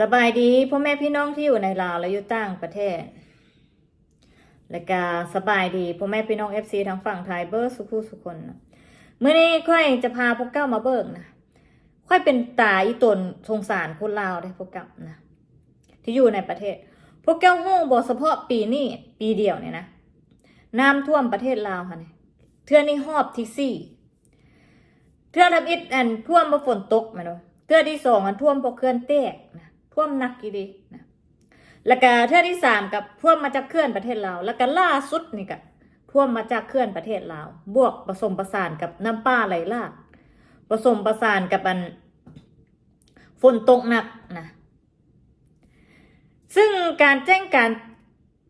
สบายดีพ่อแม่พี่น้องที่อยู่ในลาวและอยู่ต่างประเทศ และก็สบายดีพ่อแม่พี่น้องเอฟซีทั้งฝั่งไทยเบิร์สุขุสุคนนะเมื่อนี้ค่อยจะพาพวกเก้ามาเบิกนะค่อยเป็นตาอีตนสงสารคนลาวได้พวกเก้านะที่อยู่ในประเทศ พวกเก้าหู้บอกเฉพาะปีนี้ปีเดียวเนี่ยนะน้ำท่วมประเทศลาวค่ะเนี่ยเทือนี้หอบที่สี่เทื่อทำอิดอันท่วมมาะฝนตกมาเนาะเทื่อที่สองอันท่วมเพราะเขื่อนแตกนะ ท่วมหนักกี่ดีนะแล้วก็เทือที่สามกับท่วมมาจากเขื่อนประเทศลาวแล้วก็ล่าสุดนี่ก็ท่วมมาจากเขื่อนประเทศลาวบวกผสมประสานกับน้ำป่าไหลหลากผสมประสานกับอันฝนตกหนักนะซึ่งการแจ้งการ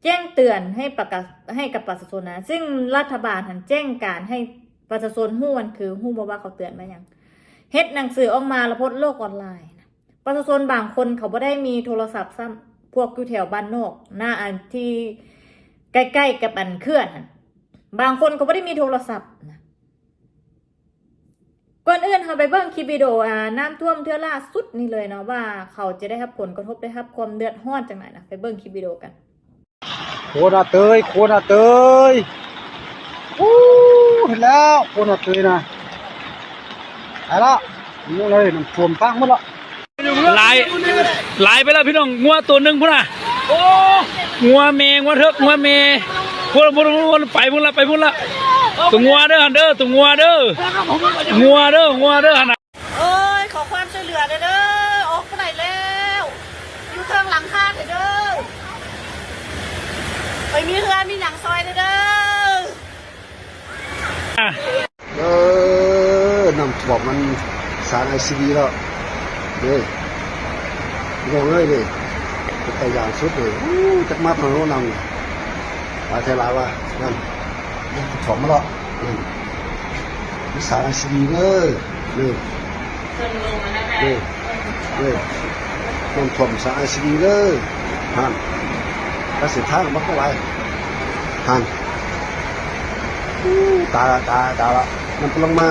แจ้งเตือนให้ประกาศให้กับประชาชนนะซึ่งรัฐบาลหันแจ้งการให้ประชาชนหู้วันคือหู้บอกว่าเขาเตือนมายังเฮ็ดหนังสือออกมาแล้วโพสโลกออนไลน์ ประชาชนบางคนเขาไม่ได้มีโทรศัพท์ซ้ำพวกอยู่แถวบ้านนอก หน้าอันที่ใกล้ๆกับอันเคลื่อนบางคนเขาไม่ได้มีโทรศัพท์นะก่อนอื่นเขาไปเบิ่งคลิปวิดีโออ่าน้ำท่วมเทือล่าสุดนี่เลยเนาะว่า เขาจะได้รับผลกระทบได้รับความเดือดร้อนจังไหนนะไปเบิ่งคลิปวิดีโอกัน โคนาเตยโคนาเตยอู้เห็นแล้วโคนาเตยนะไปละนี่เลยน้ำท่วมตั้งหมดละ หลายหลายไปแล้วพี่น้องงัวตัวหนึ่งพุ่นน่ะโอ้งัวเมงงัวเถิกงัวเมพุ่นละพุ่นละพุ่นละไปพุ่นละไปพุ่นละตัวงัวเด้อหันเด้อตัวงัวเด้องัวเด้องัวเด้อหันน่ะเอ้ยขอความช่วยเหลือเด้อออกไปไหนแล้วอยู่เทิงหลังคาเด้อไปมีเรือมีหนังซอยเด้ออะเออน้ำท่วมมันสารไอซีดีแล้วเด้ งงเลยดิเป็นตัวอย่างสุดเลยอู้จักมาทางโน้นนำหลายเทลาว่านั่นน้ำท่วมมาแล้วนี่มีสารไอซีดีเลยนี่นี่นี่น้ำท่วมสารไอซีดีเลยฮันกระสิทางมันก็ไหลฮันตายละตายตายละมันลงมา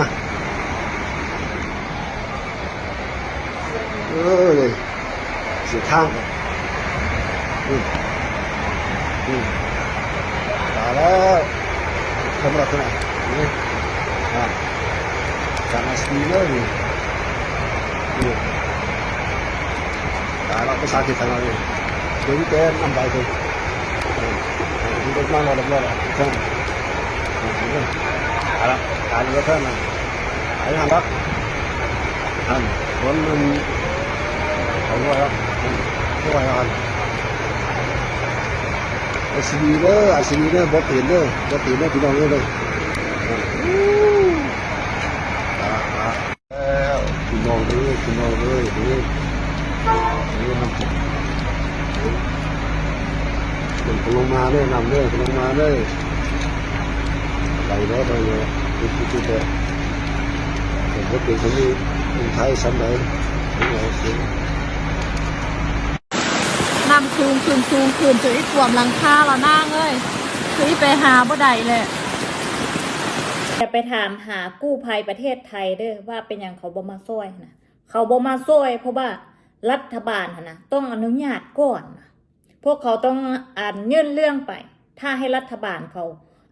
เออเลยเสีข้างอืมอืมตาแล้วทำอะไรกันนี่อะจากมาสตีเลยนี่นี่ตายแล้วภาษาที่ทางเราเนี่ยเดี๋ยวนี้แกนำไปเลยเออมันลงมาแล้ว going on อาชีพเด้ออาชีพเด้อบอตีนเนอร์บอตีนเด้อพี่น้องเด้เลยแล้วพี่น้องเด้อพี่น้องเด้อเด้อเด้อน้ำจิ้มมันลงมาเด้อนำเด้อลงมาเด้อไปเด้วไปเด้อคือคือเด้อผมก็เป็นคนนี้คนไทยสันไหนไม่เอาเสีย นำคืนคืนคืนคืนถือถ่วมหลังคาเราหนั่งเอ้ยถือไปหาบ่ได้เลยจะไปถามหากู้ภัยประเทศไทยเด้อว่าเป็นอย่างเขาบ่มาช่วยนะเขาบ่มาช่วย เพราะว่ารัฐบาลนนะต้องอนุญาตก่อนนะพวกเขาต้องอ่านยื่นเรื่องไป ถ้าให้รัฐบาลเขา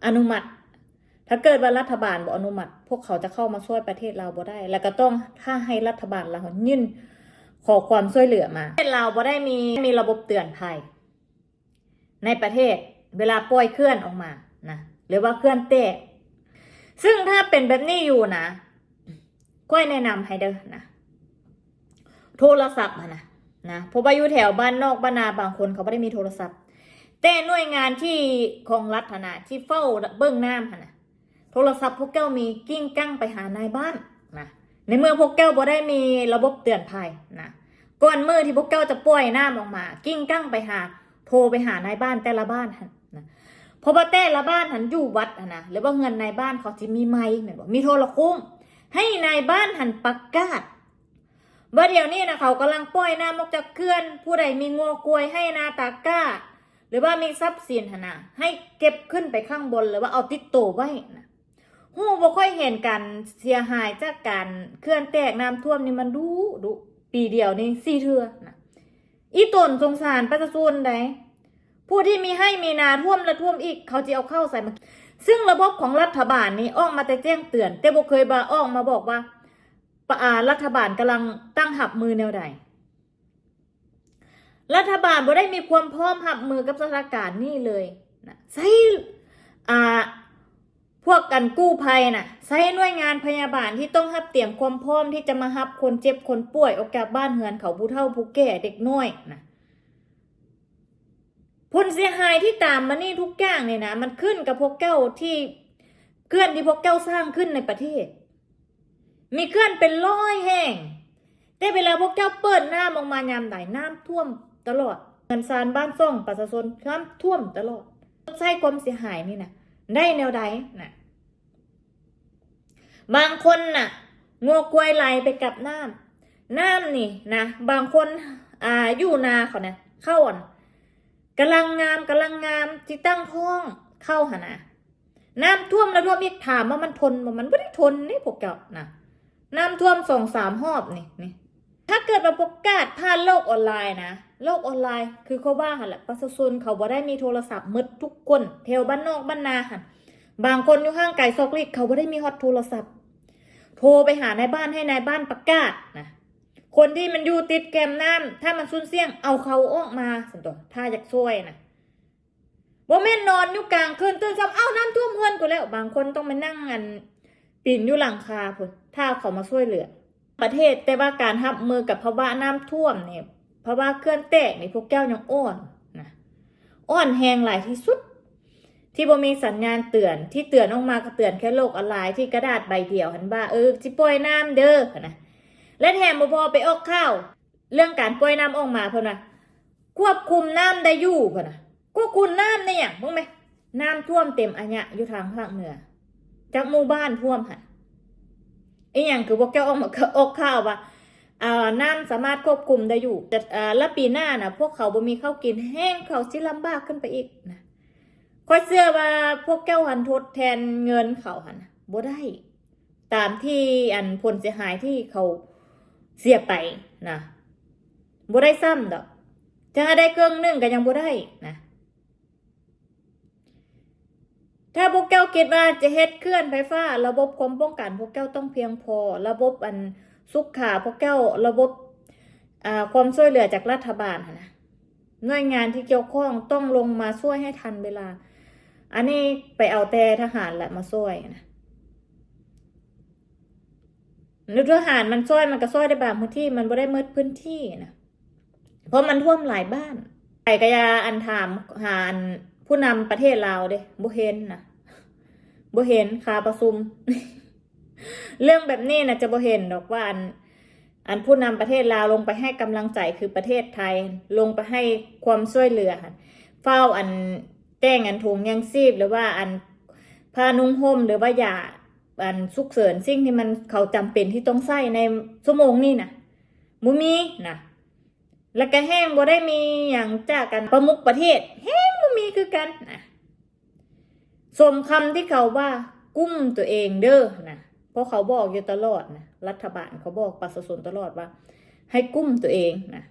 อนุมัติ ถ้าเกิดว่ารัฐบาลบ่อนุมัติ พวกเขาจะเข้ามาช่วยประเทศเราบ่ได้ แล้วก็ต้องถ้าให้รัฐบาลเรายื่น ขอความช่วยเหลือมาประเทศเราบ่ได้มีมีระบบเตือนภัย ในประเทศเวลาปล่อยเคลื่อนออกมานะหรือว่าเคลื่อนเตะซึ่งถ้าเป็นแบบนี้อยู่นะก้อยแนะนำให้เด้อนะโทรศัพท์นะนะพราะว่ายู่แถวบ้านนอกบ้านนาบางคนเขาไม่ได้มีโทรศัพท์ แต่หน่วยงานที่ของรัฐนะที่เฝ้าเบื้องหน้ำอะนะโทรศัพท์พวกแก้วมีกิ้งกั้งไปหานายบ้านนะ ในเมื่อพวกแก้วบ่ได้มีระบบเตือนภัยนะก่อนมือที่พวกแก้วจะปล่อยหน้ำออกมา กิ้งกั้งไปหา โทรไปหานายบ้านแต่ละบ้านนะเพราะว่าแต่ละบ้านหันอยู่วัดนะหรือว่าเงินในบ้านเขาจะมีไม้เหมือนบอกมีโทรโคมให้นายบ้านหันประกาศว่าเดี๋ยวนี้นะเขากำลังป่อยหน้ำออกจากเกลื่อน ผู้ใดมีงัวกลวยให้นาตาก้า หรือว่ามีทรัพย์สินหนนะให้เก็บขึ้นไปข้างบนหรือว่าเอาติดโตวไว้นะ หูบ่ค่อยเห็นการเสียหายจากการเคลื่อนแตกน้ำท่วมนี่มันดูดูปีเดียวนี่สี่เทือนะอีตนสงสารประชาชนใดผู้ที่มีให้มีนาท่วมและท่วมอีก เขาจะเอาเข้าใส่มาซึ่งระบบของรัฐบาลนี้ออกมาแต่แจ้งเตือน แต่บ่เคยบาออกมาบอกว่าปะอารัฐบาลกำลังตั้งหับมือแนวใด รัฐบาลบ่ได้มีความพร้อมหับมือกับสถานการณ์นี่เลยนะใช้อ่า พวกกันกู้ภัยน่ะใช้หน่วยงานพยาบาลที่ต้องรับเตรียมความพร้อมที่จะมารับคนเจ็บคนป่วยออกจากบ้านเฮือนเขาผู้เฒ่าผู้แก่เด็กน้อยนะผลเสียหายที่ตามมานี่ทุกอย่างเนี่ยนะมันขึ้นกับพวกเก้าที่เคลื่อนที่พวกเก้าสร้างขึ้นในประเทศ มีเคลื่อนเป็นร้อยแห่ง แต่เวลาพวกเจ้าเปิดหน้ามองมายามใดน้ำท่วมตลอดเงินซานบ้านซ่องประชาชนน้ำท่วมตลอดใช่ความเสียหายนี่นะ ได้แนวใดนะบางคนน่ะงัวกลวยไหลไปกับน้ำน้ำนี่นะบางคนอ่าอยู่นาเขาเนี่ยเข้าอ่อนกำลังงามกำลังงามที่ตั้งท้องเข้าหนนะน้ำท่วมแล้วท่วมอีกถามว่ามันทนบ่มันไม่ได้ทนนี่พวกเจ้านะน้ำท่วมสองสามหอบนี่นี่ถ้าเกิดมาประกาศผ่านโลกออนไลน์นะ โลกออนไลน์คือเขาว่าหันแหละประชาชนเขาบ่ได้มีโทรศัพท์มืดทุกคนแถวบ้านนอกบ้านนาหันบางคนอยู่ห้างไก่ซอกลิกเขาบ่ได้มีฮอตโทรศัพท์ โทรไปหานายบ้านให้นายบ้านประกาศนะคนที่มันอยู่ติดแกมน้ำถ้ามันซุนเสี่ยงเอาเขาออกมาสันตัวถ้าอยากช่วยนะบ่แม่นนอนอยู่กลางคืนตื่นซ้ำเอ้าน้ำท่วมเฮือนกูแล้ว บางคนต้องไปนั่งอันปีนอยู่หลังคาพุ่นถ้าเขามาช่วยเหลือ ประเทศแต่ว่าการรับมือกับภาวะน้ำท่วมเนี่ย ภาะวะเคลื่อนแตกนี่พวกแก้วยังอ่อนนะอ่อนแหงหลายที่สุด ที่บ่มีสัญญาณเตือนที่เตือนออกมาก็เตือนแค่โลกออนไลน์ที่กระดาษใบเดียวหันว่าเออจิปล่อยน้ำเด้อนะและแถมบ่พอไปออกข้าวเรื่องการปล่อยน้ำออกมาเพิ่นว่าควบคุมน้ำได้อยู่เพิ่นนะควบคุมน้ำได้หยังบ้างไหมน้ำท่วมเต็มอันยะอยู่ทางภาคเหนือจากหมู่บ้านท่วมหั่นอีกอย่างคือพวกแกออกมาออกข่าวว่า อ่าน้ำสามารถควบคุมได้อยู่แต่อ่าและปีหน้านะพวกเขาบ่มีข้าวกินแห้งเขาสิลำบากขึ้นไปอีกนะคอยเชื่อว่าพวกแก้วหันทดแทนเงินเขาหันบ่ได้ ตามที่อันผลเสียหายที่เขาเสียไปนะบ่ได้ซ้ำดอกจะให้ได้เครื่องหนึ่งก็ยังบ่ได้นะถ้าพวกแก้วคิดว่าจะเฮ็ดเคลื่อนไฟฟ้า ระบบความป้องกันพวกแก้วต้องเพียงพอ ระบบอัน สุขขาพวกแก้วระบบความช่วยเหลือจากรัฐบาลนะหน่วยงานที่เกี่ยวข้องต้องลงมาช่วยให้ทันเวลา อันนี้ไปเอาแต่ทหารแหละมาช่วยนะนึกทหารมันช่วยมันก็ช่วยได้บางพื้นที่มันไม่ได้เมืดพื้นที่นะเพราะมันท่วมหลายบ้านไก่กระยาอันถามหาอันผู้นำประเทศลาวเด้บ่เห็นนะบ่เห็นคาประชุม เรื่องแบบนี้นะจะบ่เห็นดอกว่าอันอันผู้นำประเทศลาวลงไปให้กำลังใจคือประเทศไทยลงไปให้ความช่วยเหลือเฝ้าอันแจ้งอันถุงยังชีพหรือว่าอันผ้านุ่งห่มหรือว่าอยาอันสุกเสริญสิ่งที่มันเขาจำเป็นที่ต้องใช้ในชั่วโมงนี้นะมุมีนะแล้วก็แห้งบ่ได้มีอย่างจากกันประมุขประเทศ แห้งบ่มีคือกันนะสมคำที่เขาว่ากุ้มตัวเองเด้อนะ เพราะเขาบอกอยู่ตลอดนะรัฐบาลเขาบอกประชาชนตลอดว่า ให้กุ้มตัวเองนะ